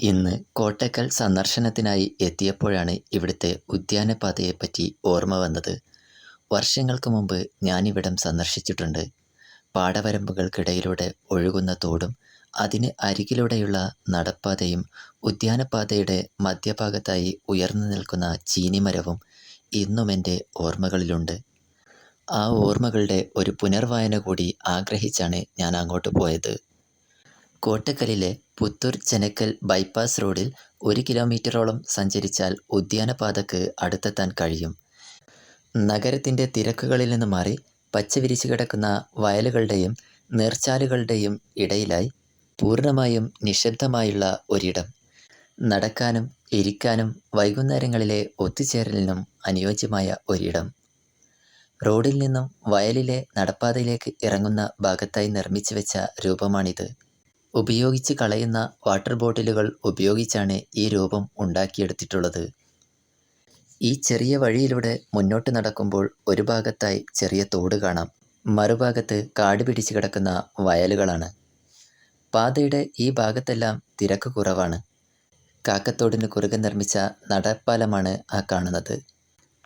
ഇന്ന് കോട്ടക്കൽ സന്ദർശനത്തിനായി എത്തിയപ്പോഴാണ് ഇവിടുത്തെ ഉദ്യാനപാതയെപ്പറ്റി ഓർമ്മ വന്നത്. വർഷങ്ങൾക്ക് മുമ്പ് ഞാനിവിടം സന്ദർശിച്ചിട്ടുണ്ട്. പാടവരമ്പുകൾക്കിടയിലൂടെ ഒഴുകുന്ന തോടും അതിന് അരികിലൂടെയുള്ള നടപ്പാതയും ഉദ്യാനപാതയുടെ മധ്യഭാഗത്തായി ഉയർന്നു നിൽക്കുന്ന ചീനിമരവും ഇന്നും എന്റെ ഓർമ്മകളിലുണ്ട്. ആ ഓർമ്മകളുടെ ഒരു പുനർവായന കൂടി ആഗ്രഹിച്ചാണ് ഞാൻ അങ്ങോട്ട് പോയത്. കോട്ടക്കലിലെ പുത്തൂർ ചെനക്കൽ ബൈപ്പാസ് റോഡിൽ ഒരു കിലോമീറ്ററോളം സഞ്ചരിച്ചാൽ ഉദ്യാനപാതക്ക് അടുത്തെത്താൻ കഴിയും. നഗരത്തിന്റെ തിരക്കുകളിൽ നിന്ന് മാറി പച്ചവിരിച്ചു കിടക്കുന്ന വയലുകളുടെയും നീർച്ചാലുകളുടെയും ഇടയിലായി പൂർണമായും നിശബ്ദമായുള്ള ഒരിടം. നടക്കാനും ഇരിക്കാനും വൈകുന്നേരങ്ങളിലെ ഒത്തുചേരലിനും അനുയോജ്യമായ ഒരിടം. റോഡിൽ നിന്നും വയലിലെ നടപ്പാതയിലേക്ക് ഇറങ്ങുന്ന ഭാഗത്തായി നിർമ്മിച്ചു വെച്ച രൂപമാണിത്. ഉപയോഗിച്ച് കളയുന്ന വാട്ടർ ബോട്ടിലുകൾ ഉപയോഗിച്ചാണ് ഈ രൂപം ഉണ്ടാക്കിയെടുത്തിട്ടുള്ളത്. ഈ ചെറിയ വഴിയിലൂടെ മുന്നോട്ട് നടക്കുമ്പോൾ ഒരു ഭാഗത്തായി ചെറിയ തോട് കാണാം. മറുഭാഗത്ത് കാട് പിടിച്ച് കിടക്കുന്ന വയലുകളാണ്. പാതയുടെ ഈ ഭാഗത്തെല്ലാം തിരക്ക് കുറവാണ്. കാക്കത്തോടിന് കുറുകെ നിർമ്മിച്ച നടപ്പാലമാണ് ആ കാണുന്നത്.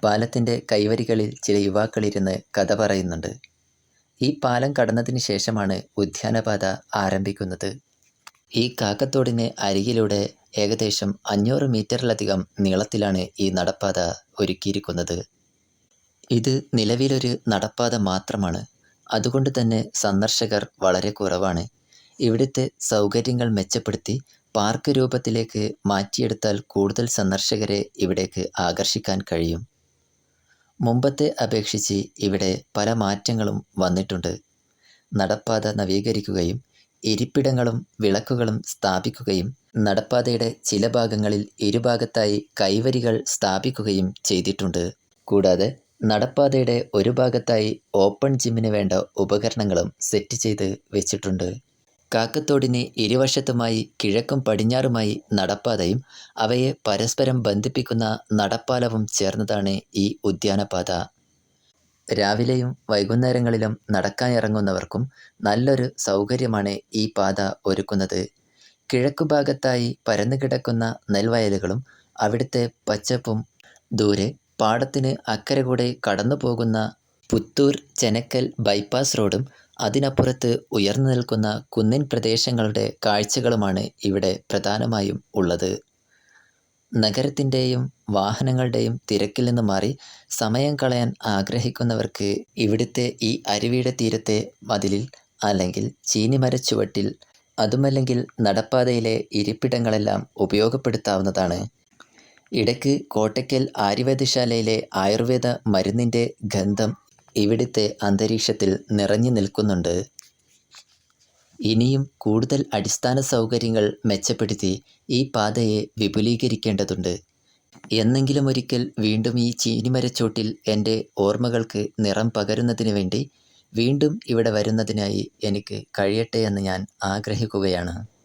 പാലത്തിന്റെ കൈവരികളിൽ ചില യുവാക്കളിരുന്ന് കഥ പറയുന്നുണ്ട്. ഈ പാലം കടന്നതിന് ശേഷമാണ് ഉദ്യാനപാത ആരംഭിക്കുന്നത്. ഈ കാക്കത്തോടിന് അരികിലൂടെ ഏകദേശം അഞ്ഞൂറ് മീറ്ററിലധികം നീളത്തിലാണ് ഈ നടപ്പാത ഒരുക്കിയിരിക്കുന്നത്. ഇത് നിലവിലൊരു നടപ്പാത മാത്രമാണ്. അതുകൊണ്ട് തന്നെ സന്ദർശകർ വളരെ കുറവാണ്. ഇവിടുത്തെ സൗകര്യങ്ങൾ മെച്ചപ്പെടുത്തി പാർക്ക് രൂപത്തിലേക്ക് മാറ്റിയെടുത്താൽ കൂടുതൽ സന്ദർശകരെ ഇവിടേക്ക് ആകർഷിക്കാൻ കഴിയും. മുമ്പത്തെ അപേക്ഷിച്ച് ഇവിടെ പല മാറ്റങ്ങളും വന്നിട്ടുണ്ട്. നടപ്പാത നവീകരിക്കുകയും ഇരിപ്പിടങ്ങളും വിളക്കുകളും സ്ഥാപിക്കുകയും നടപ്പാതയുടെ ചില ഭാഗങ്ങളിൽ ഇരുഭാഗത്തായി കൈവരികൾ സ്ഥാപിക്കുകയും ചെയ്തിട്ടുണ്ട്. കൂടാതെ നടപ്പാതയുടെ ഒരു ഭാഗത്തായി ഓപ്പൺ ജിമ്മിന് വേണ്ട ഉപകരണങ്ങളും സെറ്റ് ചെയ്ത് വെച്ചിട്ടുണ്ട്. കാക്കത്തോടിന് ഇരുവശത്തുമായി കിഴക്കും പടിഞ്ഞാറുമായി നടപ്പാതയും അവയെ പരസ്പരം ബന്ധിപ്പിക്കുന്ന നടപ്പാലവും ചേർന്നതാണ് ഈ ഉദ്യാനപാത. രാവിലെയും വൈകുന്നേരങ്ങളിലും നടക്കാനിറങ്ങുന്നവർക്കും നല്ലൊരു സൗകര്യമാണ് ഈ പാത ഒരുക്കുന്നത്. കിഴക്കുഭാഗത്തായി പരന്നുകിടക്കുന്ന നെൽവയലുകളും അവിടുത്തെ പച്ചപ്പും ദൂരെ പാടത്തിന് അക്കരകൂടെ കടന്നു പോകുന്ന പുത്തൂർ ചെനക്കൽ ബൈപ്പാസ് റോഡും അതിനപ്പുറത്ത് ഉയർന്നു നിൽക്കുന്ന കുന്നിൻ പ്രദേശങ്ങളുടെ കാഴ്ചകളുമാണ് ഇവിടെ പ്രധാനമായും ഉള്ളത്. നഗരത്തിന്റെയും വാഹനങ്ങളുടെയും തിരക്കിൽ നിന്ന് മാറി സമയം കളയാൻ ആഗ്രഹിക്കുന്നവർക്ക് ഇവിടുത്തെ ഈ അരുവിയുടെ തീരത്തെ മതിലിൽ അല്ലെങ്കിൽ ചീനിമരച്ചുവട്ടിൽ അതുമല്ലെങ്കിൽ നടപ്പാതയിലെ ഇരിപ്പിടങ്ങളെല്ലാം ഉപയോഗപ്പെടുത്താവുന്നതാണ്. ഇടയ്ക്ക് കോട്ടയ്ക്കൽ ആര്യവേദശാലയിലെ ആയുർവേദ മരുന്നിന്റെ ഗന്ധം ഇവിടുത്തെ അന്തരീക്ഷത്തിൽ നിറഞ്ഞു നിൽക്കുന്നുണ്ട്. ഇനിയും കൂടുതൽ അടിസ്ഥാന സൗകര്യങ്ങൾ മെച്ചപ്പെടുത്തി ഈ പാതയെ വിപുലീകരിക്കേണ്ടതുണ്ട്. എന്നെങ്കിലും ഒരിക്കൽ വീണ്ടും ഈ ചീനിമരച്ചോട്ടിൽ എന്റെ ഓർമ്മകൾക്ക് നിറം പകരുന്നതിന് വേണ്ടി വീണ്ടും ഇവിടെ വരുന്നതിനായി എനിക്ക് കഴിയട്ടെ എന്ന് ഞാൻ ആഗ്രഹിക്കുകയാണ്.